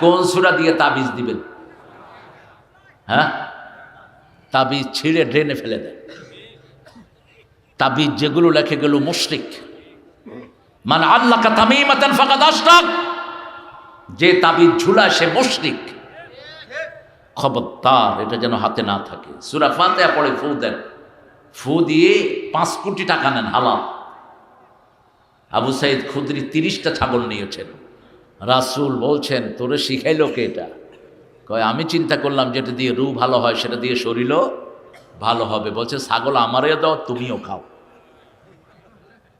কোন সুরা দিয়ে তাবিজ দিবেন? হ্যাঁ? তাবিজ ছিঁড়ে ড্রেনে ফেলে দেয়। তাবিজ যেগুলো লেখে গেল মুশরিক। মানে আল্লাহ তামিমাতান আশরাক। যে তাবিজ ঝুলা সে মুশরিক। খবরদার, এটা যেন হাতে না থাকে। সুরা ফাতেহা পড়ে ফু দেন। ফু দিয়ে পাঁচ কোটি টাকা নেন হালাল। আবু সাইদ খুদরি তিরিশটা ছাগল নিয়েছেন। রাসূল বলছেন, তোরে শিখাইলো কে এটা? কয়, আমি চিন্তা করলাম যেটা দিয়ে রু ভালো হয়, সেটা দিয়ে শরীরও ভালো হবে। বলছে, ছাগল আমারও দাও, তুমিও খাও।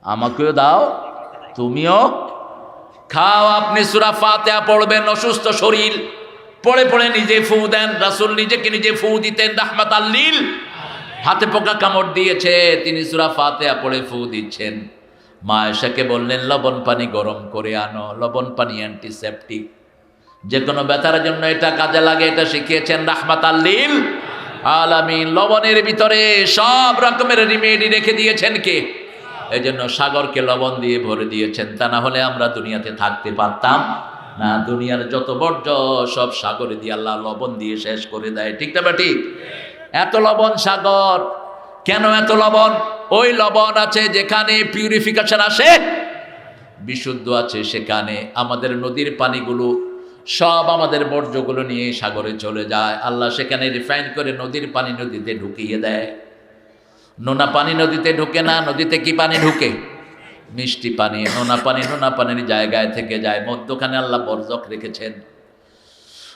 আমাকেও দাও, তুমিও খাও। আপনি সুরা ফাতেহা পড়বেন, অসুস্থ শরীর। পড়ে পড়ে নিজে ফু দেন, রাসূল নিজেকে নিজে ফু দিতেন রাহমাত আল্লিল হাতে পোকা কামড় দিয়েছে, তিনি সুরা ফাতেহা পড়ে ফু দিচ্ছেন। মা এসাকে বললেন, লবণ পানি গরম করে আনো, লবণ পানি অ্যান্টিসেপটিক যে কোনো ব্যথার জন্য এটা কাজে লাগে, এটা শিখিয়েছেন রাহমাত আল্লিল আলামিন, লবণের ভিতরে সব রকমের রিমেডি রেখে দিয়েছেন কে? এই জন্য সাগরকে লবণ দিয়ে ভরে দিয়েছেন, তা না হলে আমরা দুনিয়াতে থাকতে পারতাম না। দুনিয়ার যত বর্জ্য, সব সাগরে দিয়ে আল্লাহ লবণ দিয়ে শেষ করে দেয়। ঠিক না ঠিক? এত লবণ সাগর, কেন এত লবণ? ওই লবণ আছে যেখানে পিউরিফিকেশন আসে, বিশুদ্ধ আছে সেখানে আমাদের নদীর পানিগুলো সব আমাদের বর্জ্যগুলো নিয়ে সাগরে চলে যায়। আল্লাহ সেখানে রিফাইন করে নদীর পানি নদীতে ঢুকিয়ে দেয়। নোনা পানি নদীতে ঢুকে না, নদীতে কি পানি ঢুকে? মিষ্টি পানি, নোনা পানি নোনা পানির জায়গায় থেকে যায়। মধ্যখানে আল্লাহ বর্জক রেখেছেন।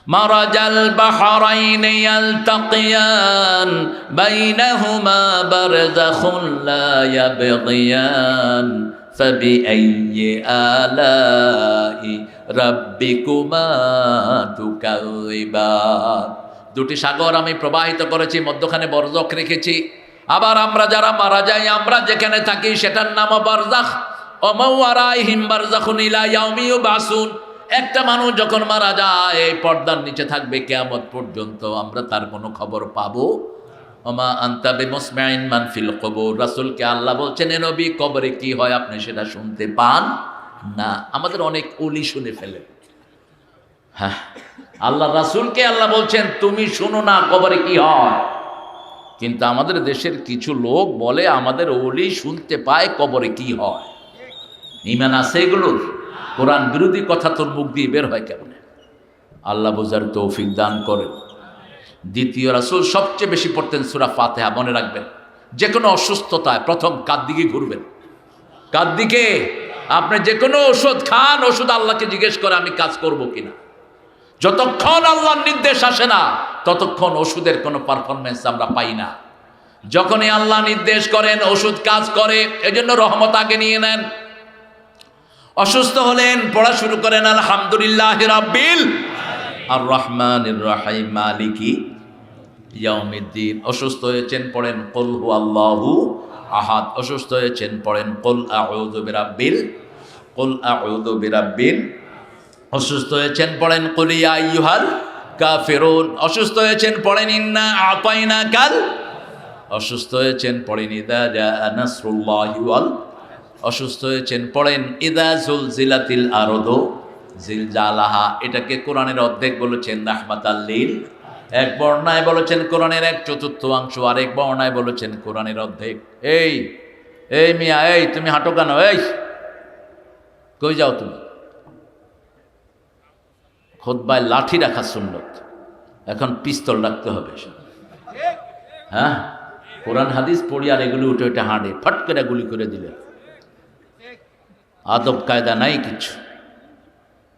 مرج البحرين يلتقيان بينهما برزخ لا يبغيان فبأي آلاء ربكما تكذبان দুটি সাগর আমি প্রবাহিত করেছি মধ্যখানে বরজক রেখেছি আবার আমরা যারা মারা যাই আমরা যেখানে থাকি সেটার নাম বারজাখ অমাওয়ারাই হিম বারজাখুন ইলা ইয়াউমিউ বাসুন একটা মানুষ যখন মারা যায়, এই পর্দার নিচে থাকবে কেয়ামত পর্যন্ত। আমরা তার কোনো খবর পাবো? ওমা আন্তাবে মুসমাইন মানফিল কবর। রাসূলকে আল্লাহ বলছেন, এ নবী, কবরে কি হয় আপনি সেটা শুনতে পান? না, আমাদের অনেক অলি শুনে ফেলে। হ্যাঁ আল্লাহ, রাসূলকে আল্লাহ বলছেন, তুমি শুনো না কবরে কি হয়? কিন্তু আমাদের দেশের কিছু লোক বলে, আমাদের অলি শুনতে পায় কবরে কি হয়। ইমান আছে এগুলোর? কোরআন বিরোধী কথা তোর মুখ দিয়ে বের হয় কেমন? আল্লাহ বোঝার তৌফিক দান করেন। দ্বিতীয় রাসুল সবচেয়ে বেশি পড়তেন সুরা ফাতেহা, মনে রাখবেন। যে কোনো অসুস্থতায় প্রথম কার দিকে ঘুরবেন। কার দিকে? আপনি যে কোনো ওষুধ খান, ওষুধ আল্লাহকে জিজ্ঞেস করে আমি কাজ করব কিনা। যতক্ষণ আল্লাহর নির্দেশ আসে না, ততক্ষণ ওষুধের কোনো পারফরমেন্স আমরা পাই না। যখনই আল্লাহ নির্দেশ করেন, ওষুধ কাজ করে, এজন্য রহমত আগে নিয়ে নেন। অসুস্থ হলেন, পড়া শুরু করেন, আলহামদুলিল্লাহ রাব্বিল আর রহমান রাহিম, মালিকি ইয়াউমিদ্দিন। অসুস্থ হয়েছেন, পড়েন, কল হু আল্লাহু আহাদ। অসুস্থ হয়েছেন, পড়েন, কল আউযু বিরাব্বিল, কল আউযু বিরাব্বিল। অসুস্থ হয়েছেন, পড়েন কলিয়া ইউহাল কাফিরুন। অসুস্থ হয়েছেন, পড়েন, ইন্না আতাইনা কাল অসুস্থ হয়েছেন, পড়েন, ইদা জা নাসরুল্লাহি ওয়াল অসুস্থ হয়েছেন, পড়েন, ইদা জুল জিলাতিল আরদো জিল জালাহা এটাকে কোরআনের অর্ধেক বলেছেন রাহমাত আল্লিল এক বর্ণায় বলেছেন কোরআনের এক চতুর্থ অংশ, আরেক বর্ণায় বলেছেন কোরআনের অর্ধেক। এই এই মিয়া, এই, তুমি হাঁটো কেন? এই, কই যাও তুমি? খোদবায় লাঠি রাখা সুন্নত। এখন পিস্তল রাখতে হবে। হ্যাঁ? কোরআন, হাদিস পড়ি আর এগুলি উঠে উঠে হাঁড়ে ফট করে গুলি করে দিলে আদব, কায়দা নাই কিছু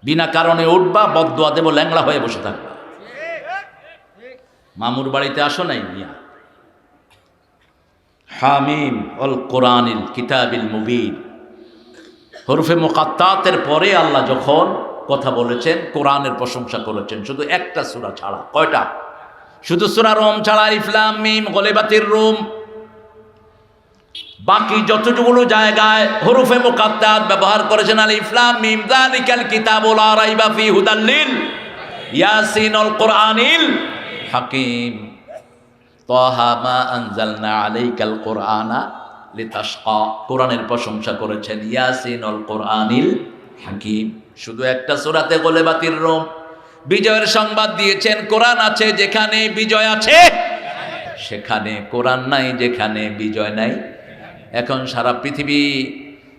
বিনা কারণে উঠবা বদুয়া দেব ল্যাংলা হয়ে বসে থাকবা। মামুর বাড়িতে আসো নাই মিয়া? হামিম অল কোরআনিল কিতাবিল মুবিন। হরফে মোকাত্তাতের পরে আল্লাহ যখন কথা বলেছেন, কোরআনের প্রশংসা করেছেন, শুধু একটা সুরা ছাড়া, কয়টা? শুধু সুরা রোম ছাড়া ইফলাম মিম, গলেবাতির রোম। বাকি যতটুকুলো জায়গায় হরুফে মুকাত্তাত ব্যবহার করেছেন আল ইফলাম মিম যালিকাল কিতাবুল লা রাইবা ফি হুদাল্লিল ইয়াসিন আল কোরআনিল হাকিম। তাহা মা আনজালনা আলাইকাল কোরআনা লিতাশকা। কোরআনের প্রশংসা করেছেন ইয়াসিন আল কোরআনিল হাকিম। শুধু একটা সূরাতে গলেবাতির রোম। বিজয়ের সংবাদ দিয়েছেন, কোরআন আছে যেখানে বিজয় আছে, সেখানে কোরআন নাই যেখানে বিজয় নাই। এখন সারা পৃথিবী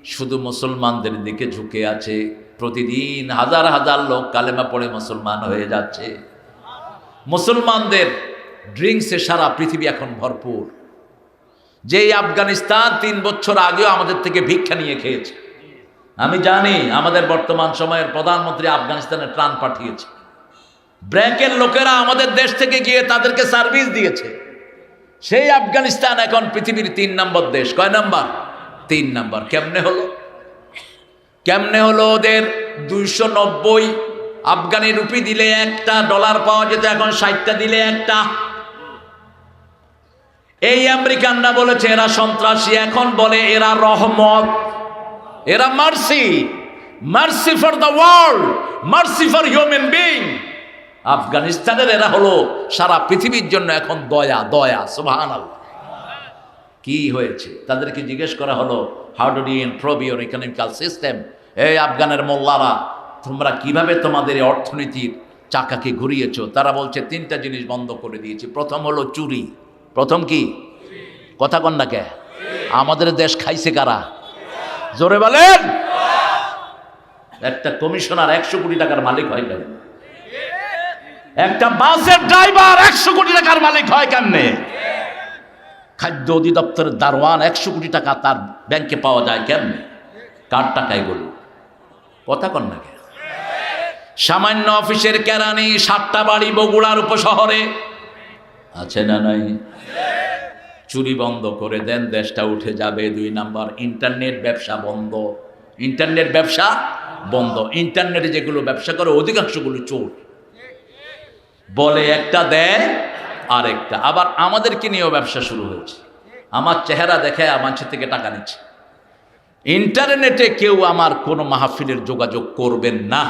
শুধু মুসলমানদের দিকে ঝুঁকে আছে। প্রতিদিন হাজার হাজার লোক কালেমা পড়ে মুসলমান হয়ে যাচ্ছে। মুসলমানদের ড্রিঙ্কসে সারা পৃথিবী এখন ভরপুর। যেই আফগানিস্তান তিন বছর আগেও আমাদের থেকে ভিক্ষা নিয়ে খেয়েছে। আমি জানি আমাদের বর্তমান সময়ের প্রধানমন্ত্রী আফগানিস্তানে ত্রাণ পাঠিয়েছে। ব্র্যাকের লোকেরা আমাদের দেশ থেকে গিয়ে তাদেরকে সার্ভিস দিয়েছে। সেই আফগানিস্তান এখন পৃথিবীর তিন নম্বর দেশ। কয় নাম্বার? তিন নাম্বার। কেমনে হলো? কেমনে হলো ওদের দুইশো নব্বই আফগানি রুপি দিলে একটা, ডলার পাওয়া যেত এখন ষাটটা, দিলে একটা? এই আমেরিকানরা বলেছে, এরা সন্ত্রাসী। এখন বলে, এরা রহমত। এরা mercy. Mercy for the world. Mercy for human being. আফগানিস্তানের এরা হলো সারা পৃথিবীর জন্য এখন দয়া দয়া সুবাহান কি হয়েছে? তাদেরকে জিজ্ঞেস করা হলো how do do improve your economical system এই আফগানের মোল্লারা, তোমরা কীভাবে তোমাদের এই অর্থনীতির চাকাকে ঘুরিয়েছ? তারা বলছে, তিনটা জিনিস বন্ধ করে দিয়েছি। প্রথম হলো চুরি। প্রথম কি? কথা কন না কে? আমাদের দেশ খাইছে কারা? জোরে বলেন! একটা কমিশনার একশো কোটি টাকার মালিক হয় কেন একটা বাসের ড্রাইভার একশো কোটি টাকার মালিক হয় কেমনে? খাদ্য অধিদপ্তরের দারোয়ান একশো কোটি টাকা তার ব্যাংকে পাওয়া যায় কেমনে? কার টাকায় গেল কথা কন না সামান্য অফিসের কেরানি সাতটা বাড়ি বগুড়ার উপশহরে। আছে না নাই? চুরি বন্ধ করে দেন, দেশটা উঠে যাবে। দুই নাম্বার, ইন্টারনেট ব্যবসা বন্ধ। ইন্টারনেট ব্যবসা বন্ধ। ইন্টারনেটে যেগুলো ব্যবসা করে, অধিকাংশগুলো চোর। বলে একটা দেয়, আরেকটা। আবার আমাদেরকে নিয়েও ব্যবসা শুরু হয়েছে। আমার চেহারা দেখে আমার থেকে টাকা নিচ্ছে। ইন্টারনেটে কেউ আমার কোনো মাহফিলের যোগাযোগ করবেন না।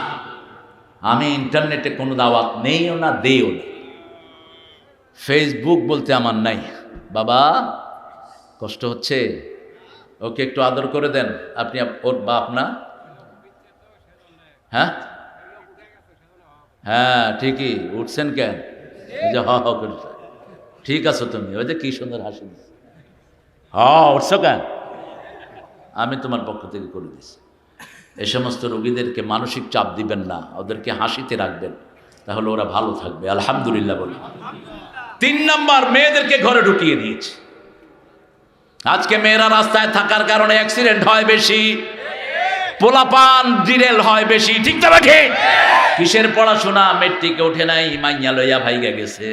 আমি ইন্টারনেটে কোনো দাওয়াত নেইও না, দেইও না। ফেসবুক বলতে আমার নাই। বাবা, কষ্ট হচ্ছে? ওকে একটু আদর করে দেন। আপনি ওর বাপ না? হ্যাঁ? হ্যাঁ ঠিকই, উঠছেন কেন? যে হ হ করছে ঠিক আছো তুমি? ওই যে কি সুন্দর হাসি। হ উঠছো কেন? আমি তোমার পক্ষ থেকে করে দিচ্ছি এ সমস্ত রোগীদেরকে মানসিক চাপ দিবেন না, ওদেরকে হাসিতে রাখবেন, তাহলে ওরা ভালো থাকবে। আলহামদুলিল্লাহ বলি। তিন নাম্বার, মেয়েদেরকে ঘরে ঢুকিয়ে দিয়েছে। আজকে মেয়েরা রাস্তায় থাকার কারণে অ্যাক্সিডেন্ট হয় বেশি। পোলাপান ডিরেল হয় বেশি, ঠিক তো রাখে কিসের পড়াশোনা? মেট্রিকে ওঠে নাই, মাইয়া লইয়া ভাইগা গেছে।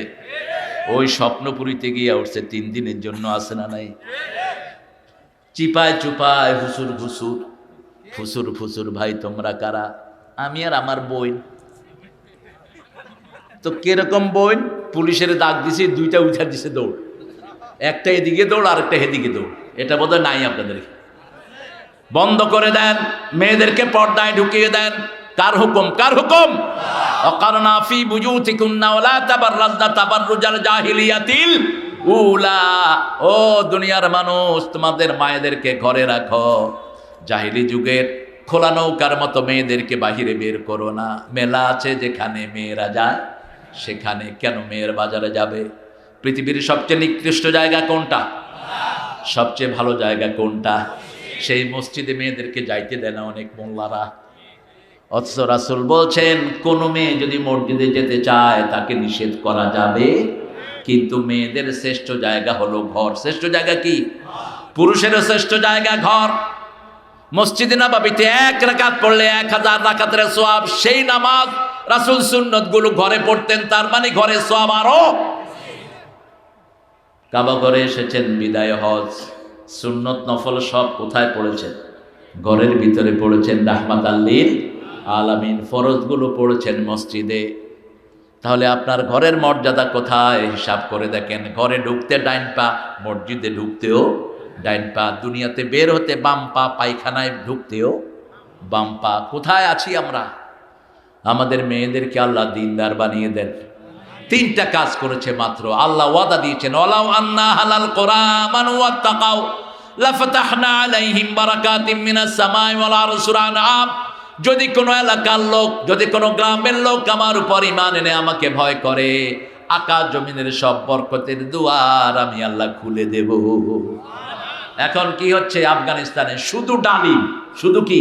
ওই স্বপ্নপুরীতে গিয়া উঠছে, তিন দিনের জন্য আসে না নাই? চিপায় চুপায় হুসুর ঘুসুর, ফুসুর ফুসুর, ভাই, তোমরা কারা? আমি আর আমার বই তো কীরকম বই পুলিশের দাগ দিছে, দুইটা উঠা দিছে দৌড়। একটা এদিকে দৌড় আর একটা এদিকে দৌড়। এটা বোধহয় নাই আপনাদের। বন্ধ করে দেন, মেয়েদেরকে পর্দায় ঢুকিয়ে দেন। কার হুকুম? কার হুকুম? অকারণা ফি বুজুতিকুন্না ওয়ালা তাবাররাজনা তাবাররুজাল জাহিলিয়াতিল উলা। ও দুনিয়ার মানুষ, তোমাদের মায়েদেরকে ঘরে রাখো। জাহিলি যুগের খোলা নৌকার মতো মেয়েদেরকে বাহিরে বের করো না। মেলা আছে যেখানে মেয়েরা যায়, সেখানে কেন মেয়ের বাজারে যাবে? পৃথিবীর সবচেয়ে নিকৃষ্ট জায়গা কোনটা? সবচেয়ে ভালো জায়গা কোনটা? সেই মসজিদে মেয়েদেরকে যাইতে দেয় না অনেক মোল্লারা অথচ রাসুল বলছেন, কোনো মেয়ে যদি মসজিদে যেতে চায়, তাকে নিষেধ করা যাবে। কিন্তু মেয়েদের শ্রেষ্ঠ জায়গা হলো ঘর। শ্রেষ্ঠ জায়গা কি? পুরুষেরও শ্রেষ্ঠ জায়গা ঘর। মসজিদে না নাবাবিতে এক রাকাত পড়লে এক হাজার রাকাতের সোয়াব সেই নামাজ রাসুল সুন্নতগুলো ঘরে পড়তেন, তার মানে ঘরে সোয়াব আরও কাবা ঘরে এসেছেন বিদায় হজ। সুন্নত নফল সব কোথায় পড়েছেন ঘরের ভিতরে পড়েছেন রাহমাত আল্লিল আলামিন, ফরজগুলো পড়েছেন মসজিদে। তাহলে আপনার ঘরের মর্যাদা কোথায়? হিসাব করে দেখেন, ঘরে ঢুকতে ডাইন পা, মসজিদে ঢুকতেও ডাইন পা, দুনিয়াতে বের হতে বাম পা, পায়খানায় ঢুকতেও বাম পা। কোথায় আছি আমরা? আমাদের মেয়েদেরকে আল্লাহ দিনদার বানিয়ে দেন। তিনটা কাজ করেছে মাত্র। আল্লাহ ওয়াদা দিয়েছেন ওলাও আন্না হালাল কোরআন ওয়াত্তাকাও লাফাতাহনা আলাইহিম বারাকাতিম মিনাস সামাই ওয়াল আরশির আনআম। যদি কোনো এলাকার লোক, যদি কোনো গ্রামের লোক আমার উপর ইমান এনে আমাকে ভয় করে আকাশ জমিনের সব বরকতের দুয়ার আমি আল্লাহ খুলে দেব। এখন কি হচ্ছে আফগানিস্তানে? শুধু ডালিম, শুধু কি?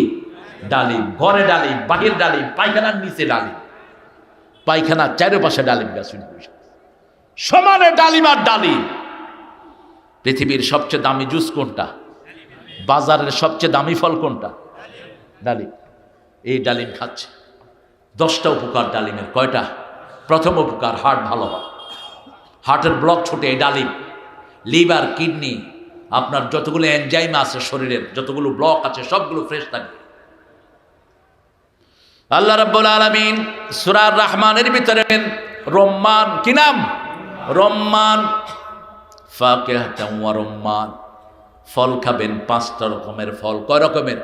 ডালিম, ঘরে ডালিম, বাহির ডালিম, পায়খানার নিচে ডালিম। পায়খানার চারপাশে ডালিম গাছ সমানে ডালিম আর ডালিম। পৃথিবীর সবচেয়ে দামি জুস কোনটা? বাজারের সবচেয়ে দামি ফল কোনটা? ডালিম। এই ডালিম খাচ্ছে। দশটা উপকার ডালিমের। কয়টা? প্রথম উপকার হার্ট ভালো হয়। হার্টের ব্লক ছোটে এই ডালিম। লিভার, কিডনি, আপনার যতগুলো এনজাইম আছে শরীরের, যতগুলো ব্লক আছে, সবগুলো ফ্রেশ থাকে। আল্লাহ রাব্বুল আলামিন সুরার রহমানের ভিতরে রম্মান, কি নাম? রম্মান ওয়া রম্মান। ফল খাবেন, পাঁচটা রকমের ফল। কয় রকমের?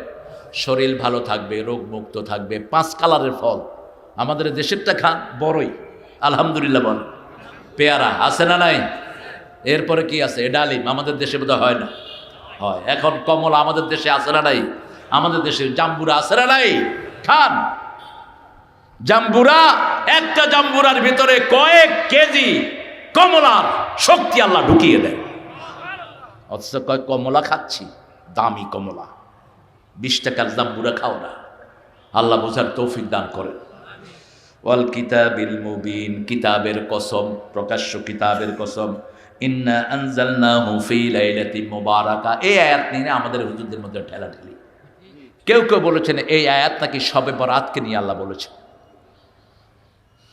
শরীর ভালো থাকবে রোগ মুক্ত থাকবে, পাঁচ কালারের ফল। আমাদের দেশেরটা খান, বড়ই। আলহামদুলিল্লাহ বল পেয়ারা, আছে না নাই? এরপরে কি আছে? ডালিম, আমাদের দেশে বোধহয় হয় না। হয়, এখন কমলা আমাদের দেশে আছে না নাই? আমাদের দেশের জাম্বুরা আছে না নাই? খান। জাম্বুরা, একটা জাম্বুরার ভিতরে কয়েক কেজি কমলার শক্তি আল্লাহ ঢুকিয়ে দেয় অথচ কয়, কমলা খাচ্ছি, দামি কমলা। বিশ টাকার জাম্বুরা খাও না। আল্লাহ বোঝার তৌফিক দান করেন। ওয়াল কিতাবিল মুবিন, কিতাবের কসম, প্রকাশ্য কিতাবের কসম। ইন্না আনজালনাহু ফি লাইলাতিন মুবারাকা। এই আয়াত নিয়ে আমাদের হুজুরদের মধ্যে ঠেলাঠেলি। কেউ কেউ বলেছেন, এই আয়াত নাকি সবে বরাতকে নিয়ে আল্লাহ বলেছেন।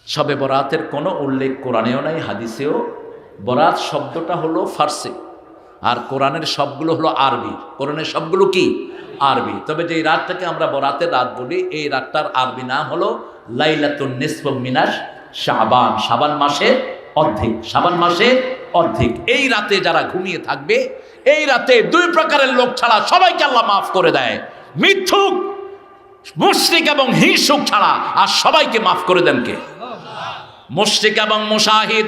সবে বরাতের কোনো উল্লেখ কোরআনেও নাই, হাদিসেও। বরাত শব্দটা হলো ফার্সি, আর কোরআনের সবগুলো হলো আরবি। কোরআনের সবগুলো কি? আরবি। তবে যে রাতটাকে আমরা বরাতের রাত বলি, এই রাতটার আরবি নাম হলো লাইলাতুন মিনাস শাবান। শাবান মাসের অর্ধেক, শাবান মাসের অর্ধেক। এই রাতে যারা ঘুমিয়ে থাকবে, এই রাতে দুই প্রকারের লোক ছাড়া সবাইকে আল্লাহ মাফ করে দেয়। মিথ্যুক, মুশরিক এবং হিংসুক ছাড়া, আর সবাইকে মাফ করে দেন কে? মুশরিক এবং মুশাহিদ,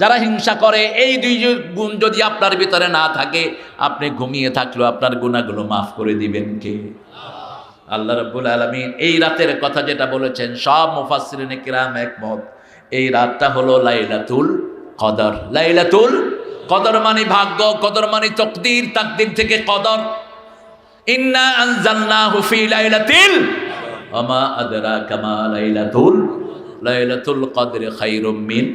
যারা হিংসা করে, এই দুই গুণ যদি আপনার ভিতরে না থাকে, আপনি ঘুমিয়ে থাকলেও আপনার গুণাগুলো মাফ করে দিবেন কে? আল্লাহ রব্বুল আলমিন এই রাতের কথা যেটা বলেছেন, সব মুফাসরিন কিরাম একমত। এই রাতটা হলো লাইলাতুল কদর। লাইলাতুল কদর মানে ভাগ্য, কদর মানে তকদির, তাকদির থেকে কদর। ইন্না আনজালনাহু ফি লাইলাতিল ওমা আদরাকা মা লাইলাতুল লাইলাতুল কদর খায়রুম মিন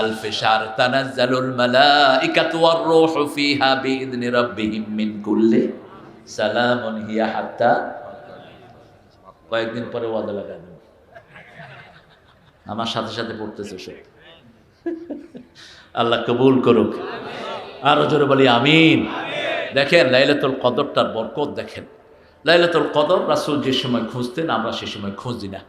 আলফি শাহর তানাজ্জালুল মালাইকাতু ওয়ার রূহু ফিহা বিইذن রাব্বিহিম মিন কুল্লি সালামুন হিয়া হাত্তা কয়েকদিন পরে ওয়াদা লাগাই দেব। আমার সাথে সাথে পড়তেছে সব আল্লাহ কবুল করুক। আরও জোরে বলি আমিন। দেখেন লাইলাতুল কদরটার বরকত দেখেন। লাইলাতুল কদর রাসূল যে সময় খুঁজতেন, আমরা সে সময় খুঁজি না।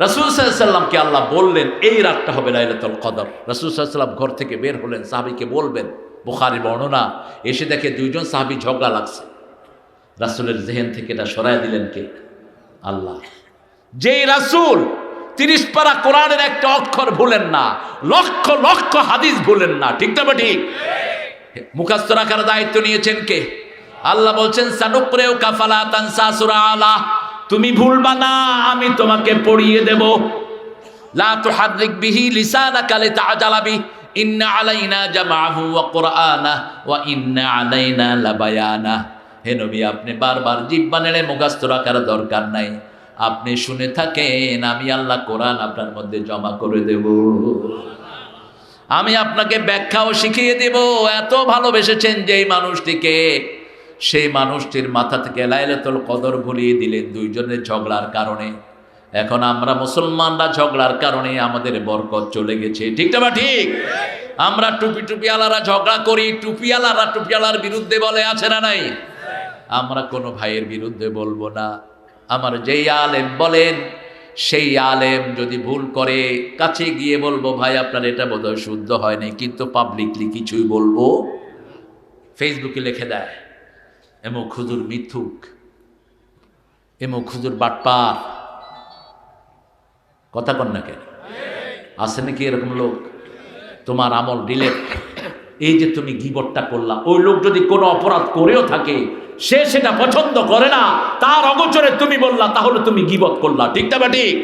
রাসূল সাল্লামকে আল্লাহ বললেন, এই রাতটা হবে লাইলাতুল কদর। রাসূল সাল্লাম ঘর থেকে বের হলেন, সাহাবিকে বলবেন বুখারি বর্ণনা, এসে দেখে দুইজন সাহাবি ঝগড়া লাগছে। রাসূলের জেহেন থেকে এটা সরাই দিলেন কে? আল্লাহ। যেই রাসূল তিরিশ পারা কোরআনের একটা অক্ষর ভুলেন না, লক্ষ লক্ষ হাদিস ভুলেন না, ঠিক না ঠিক মুখাস্ত রাখার দায়িত্ব নিয়েছেন কে? আল্লাহ বলছেন সানুক্রেও কাফালা তানসা সূরা আলা। তুমি ভুলবা না আমি তোমাকে পড়িয়ে দেব। লা তুহাররিক বিহি লিসানাকা লিতাজালা বি ইন্না আলাইনা জামাহু ওয়া কুরআনা ওয়া ইন্না আলাইনা লাবায়ানা হে নবী, আপনি বারবার জিহ্বা নেড়ে মুখাস্ত রাখার দরকার নাই। আপনি শুনে থাকেন, আমি আল্লাহ কোরআন আপনার মধ্যে জমা করে দেব। আমি আপনাকে ব্যাখ্যাও শিখিয়ে দেব। এত ভালোবেসেছেন যেই মানুষটিকে। সেই মানুষটির মাথা থেকে লাইলাতুল কদর ভুলিয়ে দিলেন দুইজনের ঝগড়ার কারণে। এখন আমরা মুসলমানরা ঝগড়ার কারণে আমাদের বরকত চলে গেছে। ঠিক না বা ঠিক? আমরা টুপি টুপিওয়ালারা ঝগড়া করি, টুপিওয়ালারা টুপিওয়ালার বিরুদ্ধে বলে, আছে না নাই? আমরা কোনো ভাইয়ের বিরুদ্ধে বলব না। আমার যেই আলেম বলেন, সেই আলেম যদি ভুল করে, কাছে গিয়ে বলব, ভাই, আপনার এটা বোধহয় শুদ্ধ হয়নি কিন্তু পাবলিকলি কিছুই বলব ফেসবুকে লিখে দেয়। এমো খুজুর মিথুক, এমো খুজুর বাটপার। কথা কন না কেন? আছে নাকি এরকম লোক? তোমার আমল ডিলেট এই যে তুমি গিবটটা করলা, ওই লোক যদি কোনো অপরাধ করেও থাকে, সে সেটা পছন্দ করে না। তার অগোচরে তুমি বললা, তাহলে তুমি গিবত করলা। ঠিক না বা ঠিক?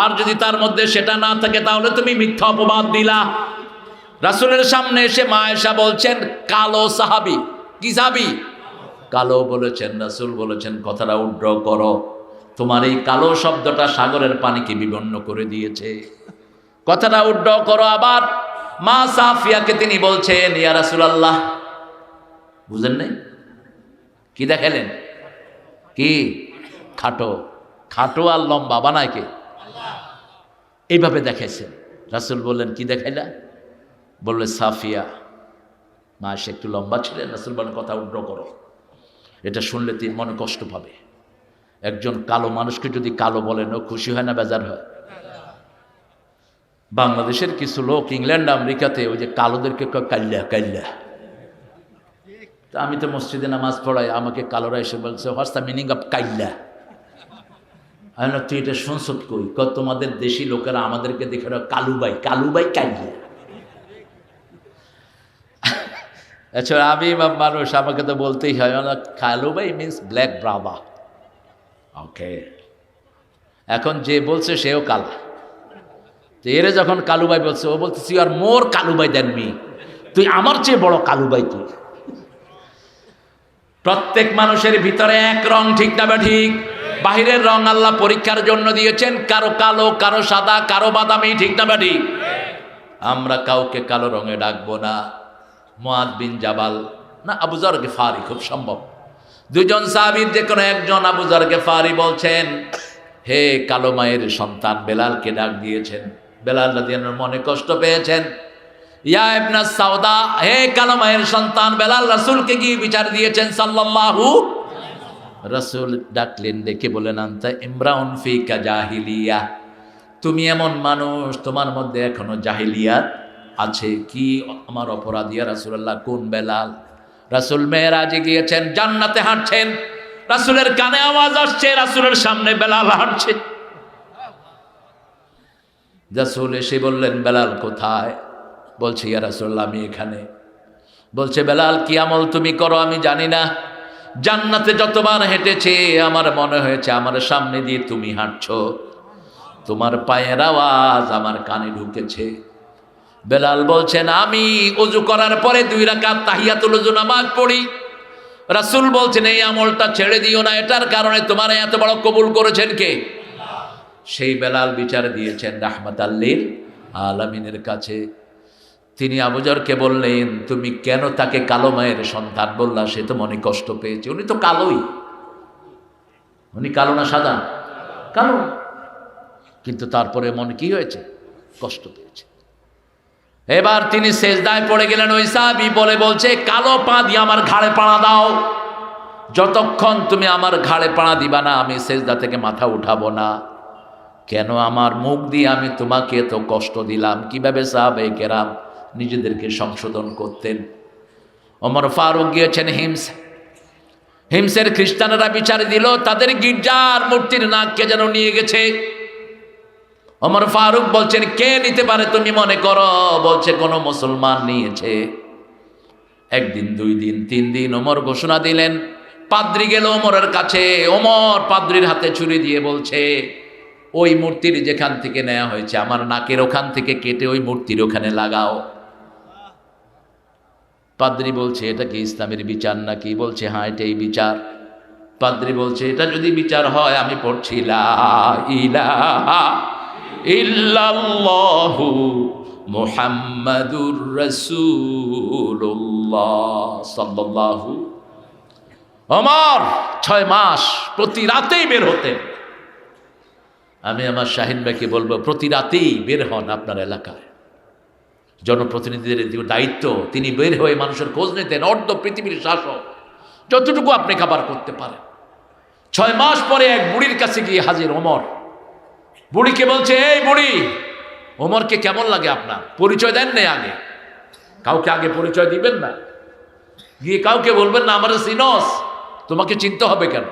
আর যদি তার মধ্যে সেটা না থাকে, তাহলে তুমি মিথ্যা অপবাদ দিলা। রাসুলের সামনে এসে মা এসা বলছেন, কালো সাহাবি, কি সাহাবি? কালো বলেছেন, রাসুল বলেছেন, কথাটা উড্র করো। তোমার এই কালো শব্দটা সাগরের পানিকে বিবন্ন করে দিয়েছে। কথাটা উড্র করো আবার। মা সাফিয়াকে তিনি বলছেন, ইয়া রাসুল আল্লাহ বুঝেন নাই? কি দেখালেন? কি? খাটো। খাটো আর লম্বা, বানায় কে? এইভাবে দেখাইছেন। রাসুল বললেন, কি দেখাইলা? বললে, সাফিয়া। মা, সে একটু লম্বা ছিলেন। রাসুল বলেন কথা উড্র করো। এটা শুনলে তিনি মনে কষ্ট পাবে। একজন কালো মানুষকে যদি কালো বলেন ও খুশি হয় না, বেজার হয়? বাংলাদেশের কিছু লোক ইংল্যান্ড, আমেরিকাতে ওই যে কালোদেরকে কাল্লা কাল্লা। তা আমি তো মসজিদে নামাজ পড়াই, আমাকে কালোরা এসে বলছে হোয়াটস দ্য মিনিং অফ কাল্লা? আমি তুই এটা শুনছত কই? তোমাদের দেশি লোকেরা আমাদেরকে দেখে কালুবাই কালুবাই কাল্লা। আচ্ছা আমি মানুষ, আমাকে তো বলতেই হয় না কালুবাই মিন্স ব্ল্যাক ব্রাভা ওকে এখন যে বলছে, সেও কালা। তো এরে যখন কালুবাই বলছে, ও বলতেছি আর মোর কালুবাই দেন মি তুই আমার চেয়ে বড় কালুবাই তুই। প্রত্যেক মানুষের ভিতরে এক রং ঠিক না বা ঠিক? বাহিরের রং আল্লাহ পরীক্ষার জন্য দিয়েছেন, কারও কালো, কারও সাদা, কারও বাদামি ঠিক না বা ঠিক? আমরা কাউকে কালো রঙে ডাকবো না। মোয়াদ বিন জাবাল। না আবুজার গেফারি, খুব সম্ভব। দুজন সাহাবীর যে কোনো একজন আবুজার গেফারি বলছেন, হে কালো মায়ের সন্তান, বেলালকে ডাক দিয়েছেন। বেলাল রাদিয়ানোর মনে কষ্ট পেয়েছেন। ইয়া ইবনা সাউদা, হে কালো মায়ের সন্তান, বেলাল রাসূলকে গিয়ে বিচার দিয়েছেন? সাল্লাল্লাহু রাসূল ডাকলেন, ডেকে বলেন আনতা ইমরাউন ফিকা জাহিলিয়া। তুমি এমন মানুষ, তোমার মধ্যে এখনও জাহিলিয়াত আছে কি আমার অপরাধিয়া রাসূলুল্লাহ, কোন বেলাল? রাসূল মেয়েরাজে গিয়েছেন, জান্নাতে হাঁটছেন। রাসূলের কানে আওয়াজ আসছে, রাসূলের সামনে বেলাল হাঁটছে। রাসূল এসে বললেন, বেলাল কোথায়? বলছে, ইয়া রাসূলুল্লাহ, আমি এখানে। বলছে, বেলাল, কি আমল তুমি করো? আমি জানি না। জান্নাতে যতবার হেঁটেছে, আমার মনে হয়েছে, আমার সামনে দিয়ে তুমি হাঁটছো। তোমার পায়ের আওয়াজ আমার কানে ঢুকেছে। বেলাল বলছেন, আমি অজু করার পরে দুই রাকাত তাহিয়াতুল উজু নামাজ পড়ি। রাসূল বলছেন, এই আমলটা ছেড়ে দিও না, এটার কারণে তোমার এত বড় কবুল করেছেন কে? সেই বেলাল বিচার দিয়েছেন, রাহমাত আল্লিল আলামিনের কাছে। তিনি আবুজরকে বললেন, তুমি কেন তাকে কালো মায়ের সন্তান বললা? সে তো মনে কষ্ট পেয়েছে। উনি তো কালোই। উনি কালো না সাদা? কালো। কিন্তু তারপরে মন কি হয়েছে? কষ্ট পেয়েছে। এবার তিনি সেজদায় পড়ে গেলেন, ওই সাহাবি বলে বলছে, কালো পা দিয়ে আমার ঘাড়ে পাড়া দাও। যতক্ষণ তুমি আমার ঘাড়ে পাড়া দিবা না, আমি সেজদা থেকে মাথা উঠাবো না। কেন আমার মুখ দিয়ে আমি তোমাকে এত কষ্ট দিলাম? কীভাবে সাহাবে কেরাম নিজেদেরকে সংশোধন করতেন? ওমর ফারুক গিয়েছেন হিমস। হিমসের খ্রিস্টানেরা বিচার দিল, তাদের গির্জার মূর্তির নাককে যেন নিয়ে গেছে। ওমর ফারুক বলছেন, কে নিতে পারে তুমি মনে করো? বলছে, কোনো মুসলমান নিয়েছে। একদিন, দুই দিন, তিন দিন ওমর ঘোষণা দিলেন। পাদ্রি গেল ওমরের কাছে। ওমর পাদ্রির হাতে ছুরি দিয়ে বলছে, ওই মূর্তির যেখান থেকে নেওয়া হয়েছে, আমার নাকের ওখান থেকে কেটে ওই মূর্তির ওখানে লাগাও। পাদ্রি বলছে, এটা কি ইসলামের বিচার নাকি? বলছে হ্যাঁ এটাই বিচার। পাদ্রি বলছে, এটা যদি বিচার হয়, আমি পড়ছি লা ইলাহা ইল্লাল্লাহু মুহাম্মাদুর রাসূলুল্লাহ সাল্লাল্লাহু। আমার ছয় মাস প্রতি রাতেই বের হতেন। আমি আমার শাহিন ভাইকে বলব, প্রতি রাতেই বের হন আপনার এলাকায়। জনপ্রতিনিধিদের দায়িত্ব, তিনি বের হয়ে মানুষের খোঁজ নিতেন, অর্ধ পৃথিবীর শাসক। যতটুকু আপনি খাবার করতে পারেন। ছয় মাস পরে এক বুড়ির কাছে গিয়ে হাজির ওমর। বুড়িকে বলছে, এই বুড়ি, ওমরকে কেমন লাগে আপনার? পরিচয় দেন নেই আগে। কাউকে আগে পরিচয় দিবেন না। গিয়ে কাউকে বলবেন না, আমার সিনস, তোমাকে চিনতে হবে কেন?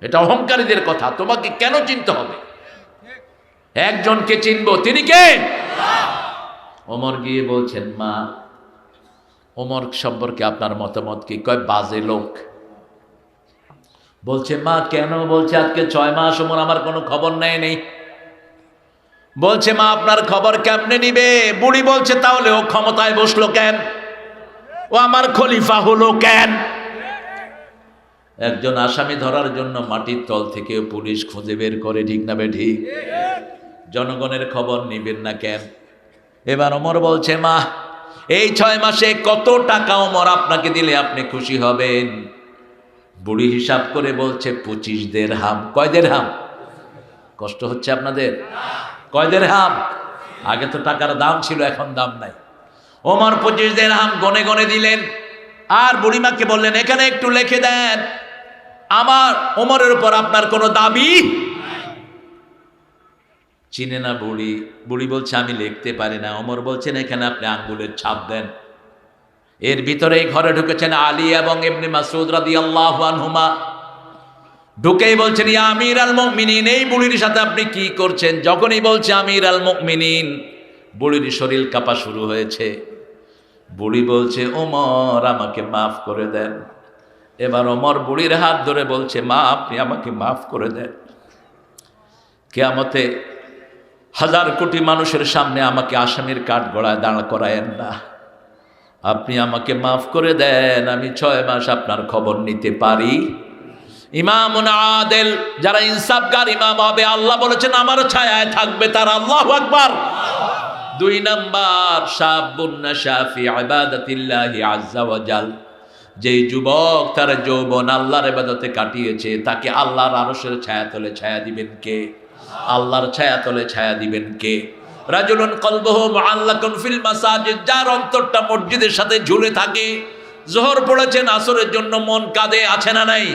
এটা অহংকারীদের কথা, তোমাকে কেন চিনতে হবে? একজনকে চিনবো, তিনি কে? ওমর গিয়ে বলছেন, মা, ওমর সম্পর্কে আপনার মতামত কি? কয়, বাজে লোক। বলছে, মা, কেন? বলছে, আজকে ছয় মাস, ওমর, আমার কোনো খবর নেয় নেই। বলছে, মা, আপনার খবর কেমনে নিবে? বুড়ি বলছে, তাহলে ও ক্ষমতায় বসল কেন? ও আমার খলিফা হলো কেন? একজন আসামি ধরার জন্য মাটির তল থেকে পুলিশ খুঁজে বের করে, ঠিক না বে, ঠিক? জনগণের খবর নিবেন না কেন? এবার ওমর বলছে, মা, এই ছয় মাসে কত টাকা ওমর আপনাকে দিলে আপনি খুশি হবেন? বুড়ি হিসাব করে বলছে, পঁচিশ দের হাম কয় দের হাম কষ্ট হচ্ছে আপনাদের? কয় দের হাম? আগে তো টাকার দাম ছিল, এখন দাম নাই। ওমর পঁচিশ দের হাম গনে গনে দিলেন। আর বুড়িমাকে বললেন, এখানে একটু লিখে দেন। আমার ওমরের উপর আপনার কোনো দাবি চিনে না বুড়ি। বুড়ি বলছে, আমি লিখতে পারি না। অমর বলছেন, এখানে আপনি আঙ্গুলের ছাপ দেন। এর ভিতরে ঘরে ঢুকেছেন আলী এবং এমনি মাসুদ রাদি আল্লাহ আনহুমা। ঢুকেই বলছেন, ইয়া আমির আল মুমিনিন, এই বুড়ির সাথে আপনি কি করছেন? যখনই বলছে আমির আল মুমিনিন বুড়ির শরীর কাঁপা শুরু হয়েছে। বুড়ি বলছে, ওমর, আমাকে মাফ করে দেন। এবার ওমর বুড়ির হাত ধরে বলছে, মা, আপনি আমাকে মাফ করে দেন। কেয়ামতে হাজার কোটি মানুষের সামনে আমাকে আসামির কাঠ গড়ায় দাঁড় করায়েন না। আপনি আমাকে মাফ করে দেন, আমি ছয় মাস আপনার খবর নিতে পারি। ইমাম আদেল, যারা ইনসাফগার ইমাম হবে, আল্লাহ বলেছেন, আমার ছায়ায় থাকবে তার, আল্লাহ আকবার। দুই নাম্বার শাবুন্না শাফি ইবাদাতিল্লাহি আজ্জা ওয়া জাল যেই যুবক তার যৌবন আল্লাহর ইবাদতে কাটিয়েছে, তাকে আল্লাহর আরশের ছায়া তলে ছায়া দিবেন কে? আল্লাহর ছায়া তলে ছায়া দিবেন কে? রাজুলুন কলবহু মুআল্লাকুন ফিল মাসাজিদ, যার অন্তরটা মসজিদের সাথে ঝুলে থাকে। জোহর পড়েছেন, আসরের জন্য মন কাঁদে, আছে না নাই?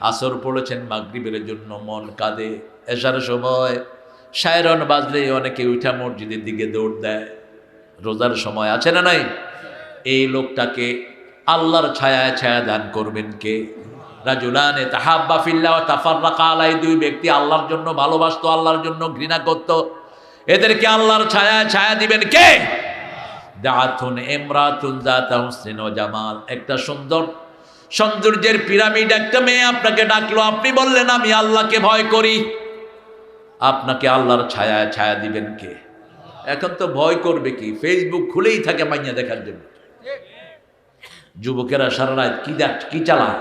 আসর পড়েছেন মাগরিবের জন্য, মন কাঁদে। এসার সময় সায়রন বাজলে অনেকে উঠা মসজিদের দিকে দৌড় দেয়। রোজার সময় আছে না নাই? এই লোকটাকে আল্লাহর ছায়ায় ছায়া দান করবেন কে? রাজুলানে তাহাব্বা ফিল্লাহ তাফাররাকা আলাই। দুই ব্যক্তি আল্লাহর জন্য ভালোবাসতো, আল্লাহর জন্য ঘৃণা করত। এদেরকে আল্লাহর ছায়া ছায়া দিবেন কে? দাথুন এমরাতুন জাতা হুসনিন ও জামাল। একটা সুন্দর সৌন্দর্যের পিরামিড একটা মেয়ে আপনাকে ডাকলো, আপনি বললেন, আমি আল্লাহকে ভয় করি। আপনাকে আল্লাহর ছায়া ছায়া দিবেন কে? এখন তো ভয় করবে কি? ফেসবুক খুলেই থাকে মাইয়া দেখার জন্য। যুবকেরা সারা রাত কি দেখ, কি চালায়?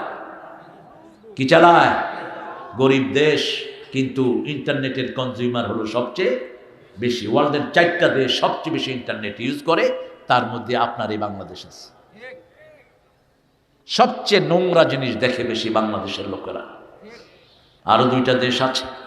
কি চালায়? গরিব দেশ, কিন্তু ইন্টারনেটের কনজিউমার হলো সবচেয়ে বেশি। ওয়ার্ল্ডের চারটা দেশ সবচেয়ে বেশি ইন্টারনেট ইউজ করে, তার মধ্যে আপনার এই বাংলাদেশ আছে। সবচেয়ে নোংরা জিনিস দেখে বেশি বাংলাদেশের লোকেরা। আরও দুইটা দেশ আছে।